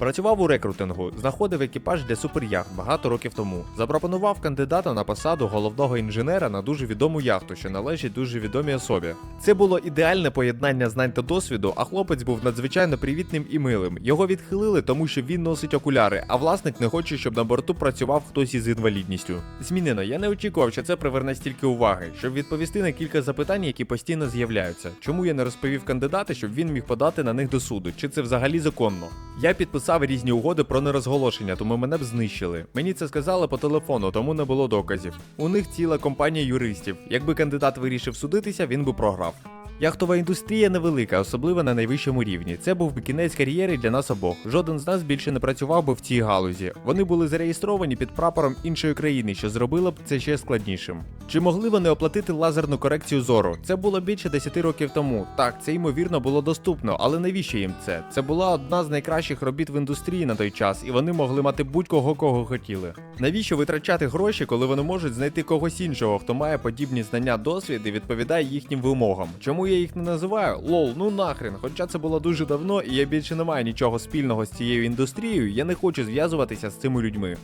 Працював у рекрутингу, знаходив екіпаж для суперяхт багато років тому. Запропонував кандидата на посаду головного інженера на дуже відому яхту, що належить дуже відомій особі. Це було ідеальне поєднання знань та досвіду, а хлопець був надзвичайно привітним і милим. Його відхилили, тому що він носить окуляри, а власник не хоче, щоб на борту працював хтось із інвалідністю. Змінено, я не очікував, що це приверне стільки уваги, щоб відповісти на кілька запитань, які постійно з'являються. Чому я не розповів кандидата, щоб він міг подати на них до суду? Чи це взагалі законно? Я підписав різні угоди про нерозголошення, тому мене б знищили. Мені це сказали по телефону, тому не було доказів. У них ціла компанія юристів. Якби кандидат вирішив судитися, він би програв. Яхтова індустрія невелика, особливо на найвищому рівні. Це був би кінець кар'єри для нас обох. Жоден з нас більше не працював би в цій галузі. Вони були зареєстровані під прапором іншої країни, що зробило б це ще складнішим. Чи могли вони оплатити лазерну корекцію зору? Це було більше 10 років тому. Так, це ймовірно було доступно, але навіщо їм це? Це була одна з найкращих робіт в індустрії на той час, і вони могли мати будь-кого кого хотіли. Навіщо витрачати гроші, коли вони можуть знайти когось іншого, хто має подібні знання, досвід і відповідає їхнім вимогам? Чому я їх не називаю? Лол, ну нахрен. Хоча це було дуже давно, і я більше не маю нічого спільного з цією індустрією, я не хочу зв'язуватися з цими людьми.